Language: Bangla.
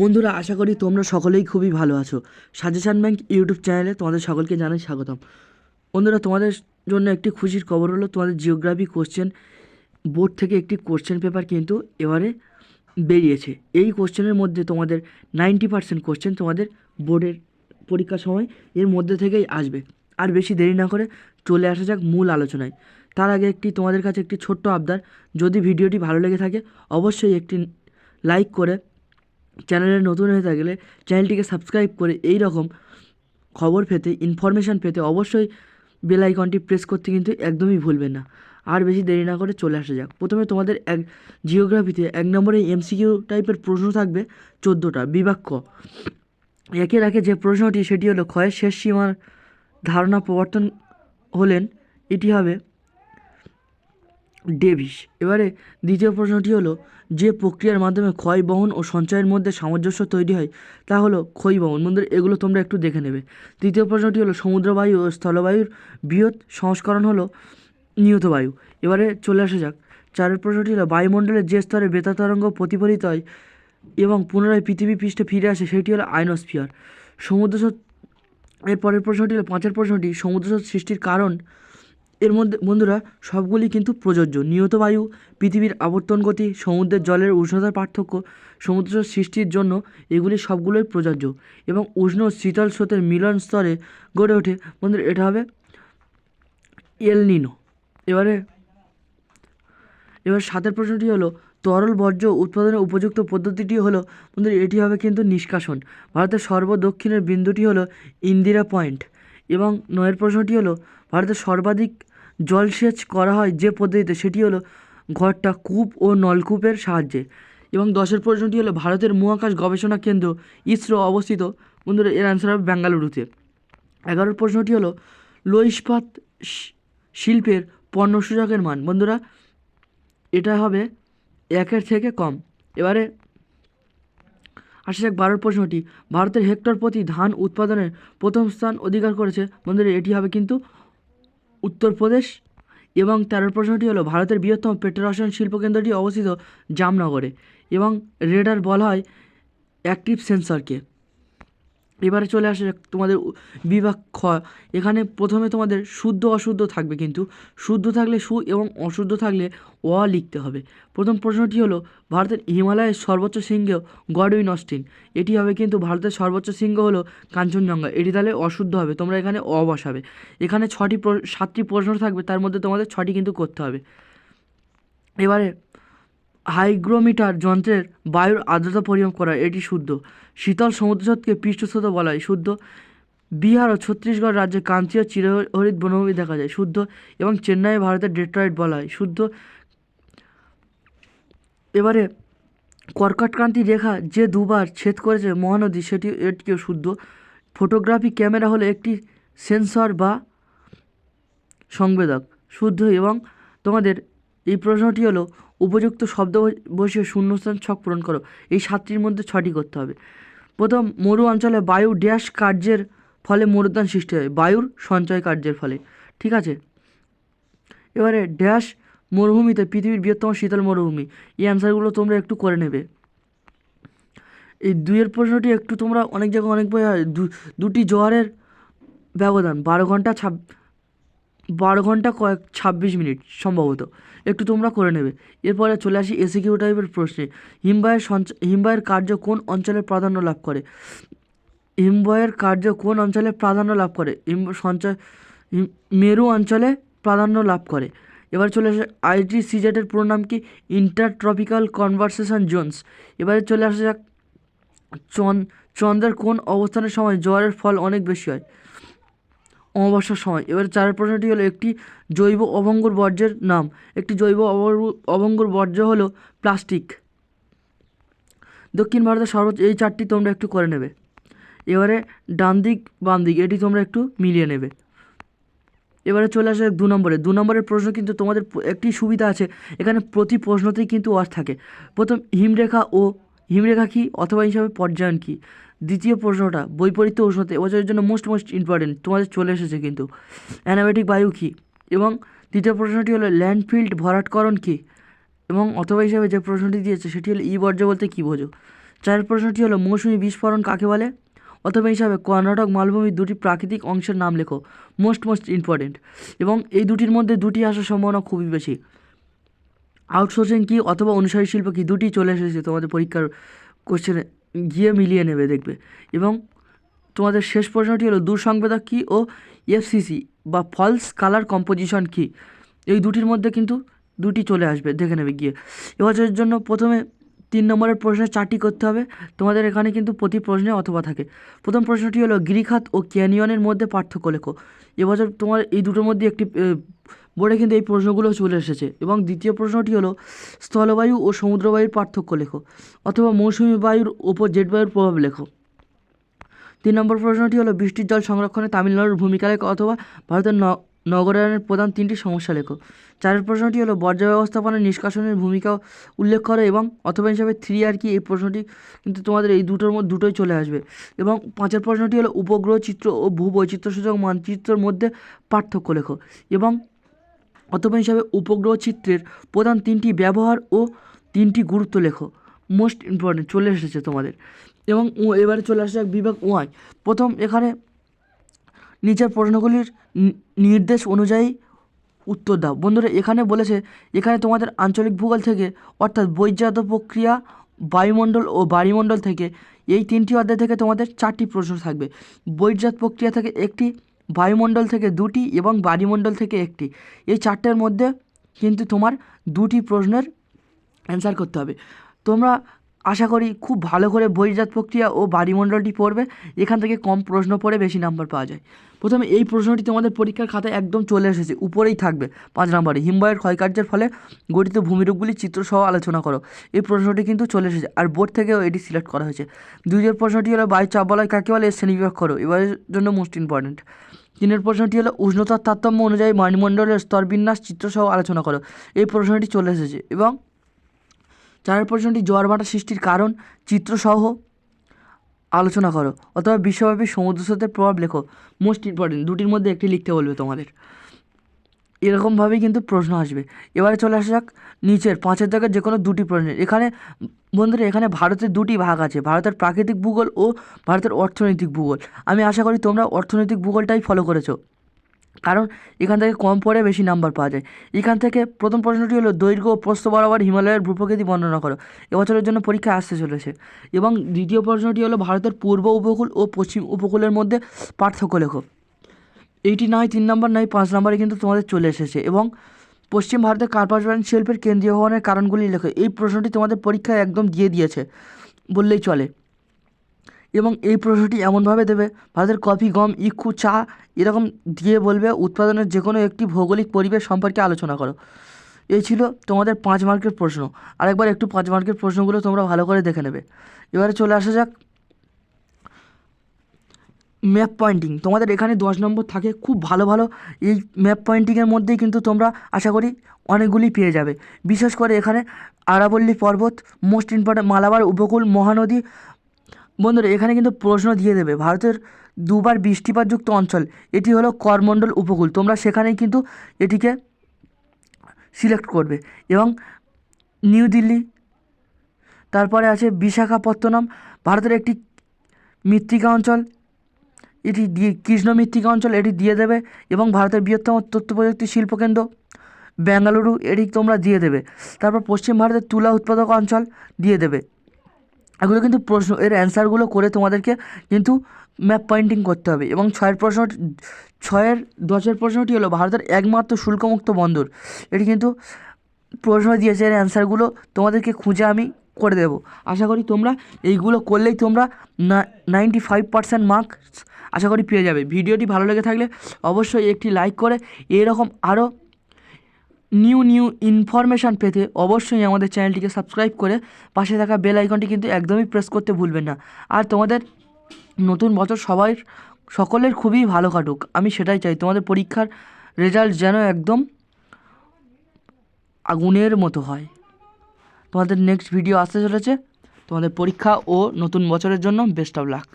বন্ধুরা, আশা করি তোমরা সকলেই খুবই ভালো আছো। সাজেশান ব্যাংক ইউটিউব চ্যানেলে তোমাদের সকলকে জানাই স্বাগতম। বন্ধুরা, তোমাদের জন্য একটি খুশির খবর হলো, তোমাদের জিওগ্রাফি কোশ্চেন বোর্ড থেকে একটি কোশ্চেন পেপার কিন্তু এবারে বেরিয়েছে। এই কোশ্চেনের মধ্যে তোমাদের নাইনটি পার্সেন্ট কোশ্চেন তোমাদের বোর্ডের পরীক্ষার সময় এর মধ্যে থেকেই আসবে। আর বেশি দেরি না করে চলে আসা যাক মূল আলোচনায়। তার আগে একটি তোমাদের কাছে একটি ছোট্ট আবদার। যদি ভিডিওটি ভালো লেগে থাকে, অবশ্যই একটি লাইক করে চ্যানেলে নতুন হয়ে থাকলে চ্যানেলটিকে সাবস্ক্রাইব করে এই রকম খবর পেতে ইনফরমেশান পেতে অবশ্যই বেল আইকনটি প্রেস করতে কিন্তু একদমই ভুলবেন না। আর বেশি দেরি না করে চলে আসা যাক। প্রথমে তোমাদের এক জিওগ্রাফিতে এক নম্বরে এমসিকিউ টাইপের প্রশ্ন থাকবে, চোদ্দোটা বিভাগ একে রাখে যে প্রশ্নটি, সেটি হলো ক্ষয়ের শেষ সীমার ধারণা প্রবর্তন হলেন, এটি হবে ডেভিস। এবারে দ্বিতীয় প্রশ্নটি হলো, যে প্রক্রিয়ার মাধ্যমে ক্ষয় বহন ও সঞ্চয়ের মধ্যে সামঞ্জস্য তৈরি হয়, তা হলো ক্ষয় বহন। বন্ধুরা, এগুলো তোমরা একটু দেখে নেবে। তৃতীয় প্রশ্নটি হলো, সমুদ্রবায়ু ও স্থলবায়ুর বৃহৎ সংস্করণ হলো নিয়ত বায়ু এবারে চলে আসা যাক। চারের প্রশ্নটি হলো, বায়ুমণ্ডলের যে স্তরে বেতা তরঙ্গ প্রতিফলিত হয় এবং পুনরায় পৃথিবী পৃষ্ঠে ফিরে আসে, সেটি হলো আয়নোস্ফিয়ার সমুদ্র স্রোত এর পরের প্রশ্নটি হলো, পাঁচের প্রশ্নটি সমুদ্র সৃষ্টির কারণ এর মধ্যে, বন্ধুরা, সবগুলি কিন্তু প্রযোজ্য। নিয়ত বায়ু, পৃথিবীর আবর্তন গতি, সমুদ্রের জলের উষ্ণতার পার্থক্য, সমুদ্র সৃষ্টির জন্য এগুলি সবগুলোই প্রযোজ্য এবং উষ্ণ শীতল স্রোতের মিলন স্তরে গড়ে ওঠে। বন্ধুরা, এটা হবে এলনিনো এবারে, এবার সাতের প্রশ্নটি হলো, তরল বর্জ্য উৎপাদনের উপযুক্ত পদ্ধতিটি হলো, বন্ধুরা, এটি হবে কিন্তু নিষ্কাশন। ভারতের সর্বদক্ষিণের বিন্দুটি হলো ইন্দিরা পয়েন্ট এবং নয়ের প্রশ্নটি হলো, ভারতের সর্বাধিক জলসেচ করা হয় যে পদ্ধতিতে, সেটি হলো ঘরটা কূপ ও নলকূপের সাহায্যে। এবং দশের প্রশ্নটি হলো ভারতের মহাকাশ গবেষণা কেন্দ্র ইসরো অবস্থিত। বন্ধুরা, এর অ্যান্সার হবে বেঙ্গালুরুতে। এগারোর প্রশ্নটি হলো লো ইস্পাত শিল্পের পণ্য সূচকের মান। বন্ধুরা, এটা হবে একের থেকে কম। এবারে আসা যাক বারোর প্রশ্নটি। ভারতের হেক্টর প্রতি ধান উৎপাদনের প্রথম স্থান অধিকার করেছে। বন্ধুরা, এটি হবে কিন্তু উত্তরপ্রদেশ এবং তেরো প্রশ্নটি হলো, ভারতের বৃহত্তম পেটেরসায়ন শিল্প কেন্দ্রটি অবস্থিত জামনগরে এবং রেডার বলা হয় অ্যাক্টিভ সেন্সরকে। এবারে চলে আসে তোমাদের বিভাগ খ। এখানে প্রথমে তোমাদের শুদ্ধ অশুদ্ধ থাকবে কিন্তু। শুদ্ধ থাকলে সু এবং অশুদ্ধ থাকলে অ লিখতে হবে। প্রথম প্রশ্নটি হলো, ভারতের হিমালয়ের সর্বোচ্চ শৃঙ্গ গডউইন অস্টিন এটি হবে কিন্তু ভারতের সর্বোচ্চ শৃঙ্গ হলো কাঞ্চনজঙ্ঘা। এটি তাহলে অশুদ্ধ হবে, তোমরা এখানে অ বসাবে। এখানে ছটি সাতটি প্রশ্ন থাকবে, তার মধ্যে তোমাদের ছটি কিন্তু করতে হবে। এবারে হাইগ্রোমিটার যন্ত্রের বায়ুর আর্দ্রতা পরিমাপ করা, এটি শুদ্ধ। শীতল সমুদ্রস্রোতকে পৃষ্ঠস্রোত বলা হয় শুদ্ধ। বিহার ও ছত্তিশগড় রাজ্যে ও চিরহরিত বনভূমি দেখা যায়, শুদ্ধ। এবং চেন্নাই ভারতের ডেট্রয়েট বলা হয় শুদ্ধ। এবারে কর্কটক্রান্তি রেখা যে দুবার ছেদ করেছে মহানদী, সেটি এটিও শুদ্ধ। ফটোগ্রাফি ক্যামেরা হলো একটি সেন্সর বা সংবেদক, শুদ্ধ এবং তোমাদের এই প্রশ্নটি হলো, উপযুক্ত শব্দ বস- বসিয়ে শূন্যস্থান ছক পূরণ করো। এই সাতটির মধ্যে ছটি করতে হবে। প্রথম, মরু অঞ্চলে বায়ু ড্যাশ কার্যের ফলে মরুদ্যান সৃষ্টি হয়, বায়ুর সঞ্চয় কার্যের ফলে। ঠিক আছে? এবারে, ড্যাশ মরুভূমিতে পৃথিবীর বৃহত্তম শীতল মরুভূমি। এই অ্যান্সারগুলো তোমরা একটু করে নেবে। এই দুইয়ের প্রশ্নটি একটু তোমরা অনেক জায়গায় অনেক বই, হয়, দু- দুটি জোয়ারের ব্যবধান, বারো ঘণ্টা ছাব, বারো ঘণ্টা কয়েক ছাব্বিশ মিনিট সম্ভবত। একটু তোমরা করে নেবে। এরপরে চলে আসি এসিকিউ টাইপের প্রশ্নে। হিমবাহের সঞ্চ হিমবাহের কার্য কোন অঞ্চলে প্রাধান্য লাভ করে? হিমবাহের কার্য কোন অঞ্চলে প্রাধান্য লাভ করে? হিম সঞ্চয় মেরু অঞ্চলে প্রাধান্য লাভ করে। এবার চলে আসে আইটি সিজেটের পুরো নাম কি? Inter tropical convergence zones. এবারে চলে আসা যাক। চন চন্দ্রের কোন অবস্থানের সময় জ্বরের ফল অনেক বেশি হয়? অমাবস্যার সময়। এবার চারের প্রশ্নটি হলো, একটি জৈব অভঙ্গুর বর্জ্যের নাম। একটি জৈব অভঙ্গুর বর্জ্য হলো প্লাস্টিক। দক্ষিণ ভারতের সর্বোচ্চ, এই চারটি তোমরা একটু করে নেবে। এবারে ডান দিক, বাম দিক, এটি তোমরা একটু মিলিয়ে নেবে। এবারে চলে আসে দু নম্বরে। দু নম্বরের প্রশ্ন কিন্তু তোমাদের একটি সুবিধা আছে। এখানে প্রতি প্রশ্নতেই কিন্তু ওয়ার থাকে। প্রথম হিমরেখা ও হিমরেখা কী অথবা হিসাবে পর্যায়ন কী? দ্বিতীয় প্রশ্নটা, বৈপরীত্য উষ্ণতা এবছরের জন্য মোস্ট মোস্ট ইম্পর্টেন্ট তোমাদের চলে এসেছে কিন্তু। অ্যানাবেটিক বায়ু কী? এবং তৃতীয় প্রশ্নটি হলো ল্যান্ডফিল্ড ভরাটকরণ কী? এবং অথবা হিসাবে যে প্রশ্নটি দিয়েছে, সেটি হলো, ই বর্জ্য বলতে কী বোঝো? চারের প্রশ্নটি হলো, মৌসুমী বিস্ফোরণ কাকে বলে? অথবা হিসাবে, কর্ণাটক মালভূমির দুটি প্রাকৃতিক অংশের নাম লেখো মোস্ট মোস্ট ইম্পর্টেন্ট এবং এই দুটির মধ্যে দুটি আসার সম্ভাবনা খুবই বেশি। আউটসোর্সিং কি অথবা অনুসারী শিল্প কী দুটি চলে এসেছে তোমাদের পরীক্ষার কোশ্চেনে গিয়ে মিলিয়ে নেবে দেখবে। এবং তোমাদের শেষ প্রশ্নটি হলো দূরসংবেদক কী ও এফসিসি বা ফলস কালার কম্পোজিশন কী? এই দুটির মধ্যে কিন্তু দুটি চলে আসবে, দেখে নেবে গিয়ে। এবছরের জন্য প্রথমে নম্বরের প্রশ্নে চারটি করতে হবে। তোমাদের এখানে কিন্তু প্রতি প্রশ্নে অথবা থাকে। প্রথম প্রশ্নটি হলো, গিরিখাত ও ক্যানিয়নের মধ্যে পার্থক্য লেখো। এবছর তোমার এই দুটোর মধ্যে একটি বোর্ডে কিন্তু এই প্রশ্নগুলো চলে এসেছে। এবং দ্বিতীয় প্রশ্নটি হলো, স্থলবায়ু ও সমুদ্রবায়ুর পার্থক্য লেখো। অথবা মৌসুমী বায়ুর ওপর জেট বায়ুর প্রভাব লেখো। তিন নম্বর প্রশ্নটি হলো, বৃষ্টির জল সংরক্ষণে তামিলনাড়ুর ভূমিকা লেখো অথবা ভারতের নগরায়নের প্রধান তিনটি সমস্যা লেখো। চারের প্রশ্নটি হলো, বর্জ্য ব্যবস্থাপনা নিষ্কাশনের ভূমিকা উল্লেখ করো এবং অথবা হিসাবে থ্রি আর কি, এই প্রশ্নটি কিন্তু তোমাদের এই দুটোর মধ্যে, দুটোই চলে আসবে। এবং পাঁচের প্রশ্নটি হলো, উপগ্রহ চিত্র ও ভূবৈচিত্র্যসূচক মানচিত্রের মধ্যে পার্থক্য লেখো এবং অথবা হিসাবে উপগ্রহ চিত্রের প্রধান তিনটি ব্যবহার ও তিনটি গুরুত্ব লেখো। মোস্ট ইম্পর্টেন্ট চলে এসেছে তোমাদের। এবং এবারে চলে এক বিভাগ ওয়াই প্রথম এখানে নিচের প্রশ্নগুলির নির্দেশ অনুযায়ী উত্তর দাও। বন্ধুরা, এখানে বলেছে, এখানে তোমাদের আঞ্চলিক ভূগোল থেকে, অর্থাৎ বৈজাত প্রক্রিয়া, বায়ুমণ্ডল ও বায়ুমণ্ডল থেকে, এই তিনটি অধ্যায় থেকে তোমাদের চারটি প্রশ্ন থাকবে। বৈজাত প্রক্রিয়া থেকে একটি, বায়ুমণ্ডল থেকে দুটি এবং বায়ুমণ্ডল থেকে একটি। এই চারটের মধ্যে কিন্তু তোমার দুটি প্রশ্নের অ্যান্সার করতে হবে। তোমরা আশা করি খুব ভালো করে বহির্জাত প্রক্রিয়া ও বাড়িমণ্ডলটি পড়বে। এখান থেকে কম প্রশ্ন পড়ে বেশি নাম্বার পাওয়া যায়। প্রথমে এই প্রশ্নটি তোমাদের পরীক্ষার খাতায় একদম চলে এসেছে, উপরেই থাকবে, পাঁচ নম্বরে। হিমবাহের ক্ষয়কার্যের ফলে গঠিত ভূমিরূপগুলি চিত্রসহ আলোচনা করো। এই প্রশ্নটি কিন্তু চলে এসেছে, আর বোর্ড থেকেও এটি সিলেক্ট করা হয়েছে। দ্বিতীয় প্রশ্নটি হলো, বায়ু চাপ বলয় কাকে বলে? শ্রেণীবিভাগ করো, এবারের জন্য মোস্ট ইম্পর্ট্যান্ট তিনের প্রশ্নটি হলো, উষ্ণতার তারতম্য অনুযায়ী বায়ুমণ্ডলের স্তরবিন্যাস চিত্রসহ আলোচনা করো। এই প্রশ্নটি চলে এসেছে, এবং চারের প্রশ্নটি জোয়ার ভাটা সৃষ্টির কারণ, চিত্রসহ আলোচনা করো, অথবা বিশ্বব্যাপী সমুদ্র প্রভাব লেখো। মোস্ট ইম্পর্টেন্ট দুটির মধ্যে একটি লিখতে বলবে তোমাদের। এরকমভাবেই কিন্তু প্রশ্ন আসবে। এবারে চলে আসা যাক নিচের পাঁচের দাগের যে কোনো দুটি প্রশ্নের। এখানে, বন্ধুরা, এখানে ভারতের দুটি ভাগ আছে, ভারতের প্রাকৃতিক ভূগোল ও ভারতের অর্থনৈতিক ভূগোল। আমি আশা করি তোমরা অর্থনৈতিক ভূগোলটাই ফলো করেছ। কারণ এখান থেকে কম পড়ে বেশি নাম্বার পাওয়া যায়। এখান থেকে প্রথম প্রশ্নটি হলো, দৈর্ঘ্য ও প্রস্থ বরাবর হিমালয়ের ভূপ্রকৃতি বর্ণনা করো। এবছরের জন্য পরীক্ষা আসতে চলেছে। এবং দ্বিতীয় প্রশ্নটি হলো, ভারতের পূর্ব উপকূল ও পশ্চিম উপকূলের মধ্যে পার্থক্য লেখো। এইটি নয়, তিন নম্বর নয়, পাঁচ নম্বরে কিন্তু তোমাদের চলে এসেছে। এবং পশ্চিম ভারতের কার্পাস বাণিজ্য শিল্পের কেন্দ্রীয় হওয়ার কারণগুলি লেখো। এই প্রশ্নটি তোমাদের পরীক্ষায় একদম দিয়ে দিয়েছে, বললেই চলে। এবং এই প্রশ্নটি এমনভাবে দেবে, ভারতের কফি, গম, ইক্ষু, চা এরকম দিয়ে বলবে উৎপাদনের যে কোনো একটি ভৌগোলিক পরিবেশ সম্পর্কে আলোচনা করো। এই ছিল তোমাদের পাঁচ মার্কের প্রশ্ন। আরেকবার একটু পাঁচ মার্কের প্রশ্নগুলো তোমরা ভালো করে দেখে নেবে। এবারে চলে আসা যাক। Map pointing. তোমাদের এখানে দশ নম্বর থাকে, খুব ভালো ভালো। এই ম্যাপ পয়েন্টিংয়ের মধ্যেই কিন্তু তোমরা, আশা করি, অনেকগুলি পেয়ে যাবে। বিশেষ করে এখানে আরাবল্লী পর্বত, মোস্ট ইম্পর্ট্যান্ট মালাবার উপকূল, মহানদী বন্ধুরা, এখানে কিন্তু প্রশ্ন দিয়ে দেবে, ভারতের দুবার বৃষ্টিপাতযুক্ত অঞ্চল, এটি হলো করমণ্ডল উপকূল, তোমরা সেখানেই কিন্তু এটিকে সিলেক্ট করবে এবং নিউ দিল্লি, তারপরে আছে বিশাখাপত্তনম, ভারতের একটি মৃত্তিকা অঞ্চল, এটি দিয়ে কৃষ্ণ মৃত্তিকা অঞ্চল, এটি দিয়ে দেবে এবং ভারতের বৃহত্তম তথ্য প্রযুক্তি শিল্পকেন্দ্র বেঙ্গালুরু, এটি তোমরা দিয়ে দেবে। তারপর পশ্চিম ভারতের তুলা উৎপাদক অঞ্চল দিয়ে দেবে। এগুলো কিন্তু প্রশ্ন, এর অ্যান্সারগুলো করে তোমাদেরকে কিন্তু ম্যাপ পয়েন্টিং করতে হবে। এবং ছয়ের প্রশ্ন, ছয়ের, দশের প্রশ্নটি হলো, ভারতের একমাত্র শুল্কমুক্ত বন্দর। এটি কিন্তু প্রশ্ন দিয়েছে, এর অ্যান্সারগুলো তোমাদেরকে খুঁজে আমি করে দেবো। আশা করি তোমরা এইগুলো করলেই তোমরা নাইনটি ফাইভ পার্সেন্ট মার্কস আশা করি পেয়ে যাবে। ভিডিওটি ভালো লেগে থাকলে অবশ্যই একটি লাইক করে, এরকম আরও নিউ নিউ ইনফরমেশান পেতে অবশ্যই আমাদের চ্যানেলটিকে সাবস্ক্রাইব করে পাশে থাকা বেল আইকনটি কিন্তু একদমই প্রেস করতে ভুলবেন না। আর তোমাদের নতুন বছর সবাই সকলের খুবই ভালো কাটুক, আমি সেটাই চাই। তোমাদের পরীক্ষার রেজাল্ট যেন একদম আগুনের মতো হয়। তোমাদের নেক্সট ভিডিও আসতে চলেছে। তোমাদের পরীক্ষা ও নতুন বছরের জন্য বেস্ট অফ লাক